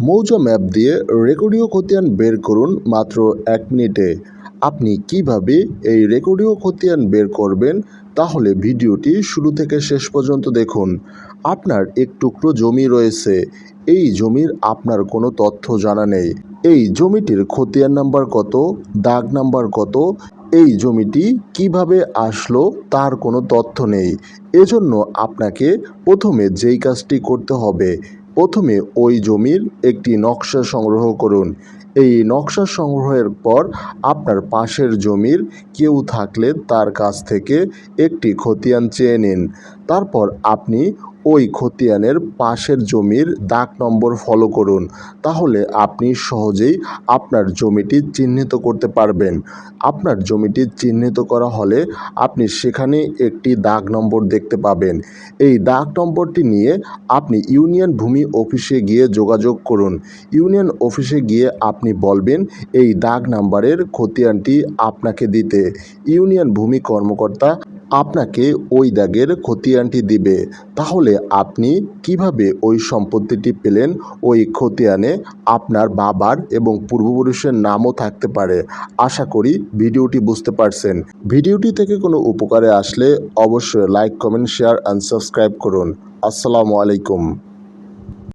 মৌজা ম্যাপ দিয়ে রেকর্ডীয় খতিয়ান বের করুন মাত্র এক মিনিটে। আপনি কীভাবে এই রেকর্ডীয় খতিয়ান বের করবেন তাহলে ভিডিওটি শুরু থেকে শেষ পর্যন্ত দেখুন। আপনার এক টুকরো জমি রয়েছে। এই জমির আপনার কোনো তথ্য জানা নেই। এই জমিটির খতিয়ান নাম্বার কত? দাগ নাম্বার কত? এই জমিটি কীভাবে আসলো তার কোনো তথ্য নেই। এজন্য আপনাকে প্রথমে যেই কাজটি করতে হবে প্রথমে ওই জমির একটি নকশা সংগ্রহ করুন। এই নকশা সংগ্রহের পর আপনার পাশের জমির কেউ থাকলে তার কাছ থেকে একটি খতিয়ান চেয়ে নিন। তারপর আপনি ওই খতিয়ানের পাশের জমির দাগ নম্বর ফলো করুন। তাহলে আপনি সহজেই আপনার জমিটি চিহ্নিত করতে পারবেন। আপনার জমিটি চিহ্নিত করা হলে আপনি সেখানে একটি দাগ নম্বর দেখতে পাবেন। এই দাগ নম্বরটি নিয়ে আপনি ইউনিয়ন ভূমি অফিসে গিয়ে যোগাযোগ করুন। ইউনিয়ন অফিসে গিয়ে আপনি বলবেন, এই দাগ নাম্বারের খতিয়ানটি আপনাকে দিতে। ইউনিয়ন ভূমি কর্মকর্তা আপনাকে ওই দাগের খতিয়ানটি দিবে। তাহলে আপনি কীভাবে ওই সম্পত্তিটি পেলেন? ওই খতিয়ানে আপনার বাবার এবং পূর্বপুরুষের নামও থাকতে পারে। আশা করি ভিডিওটি বুঝতে পারছেন। ভিডিওটি থেকে কোনো উপকারে আসলে অবশ্যই like, comment, share and subscribe করুন। আসসালামু আলাইকুম।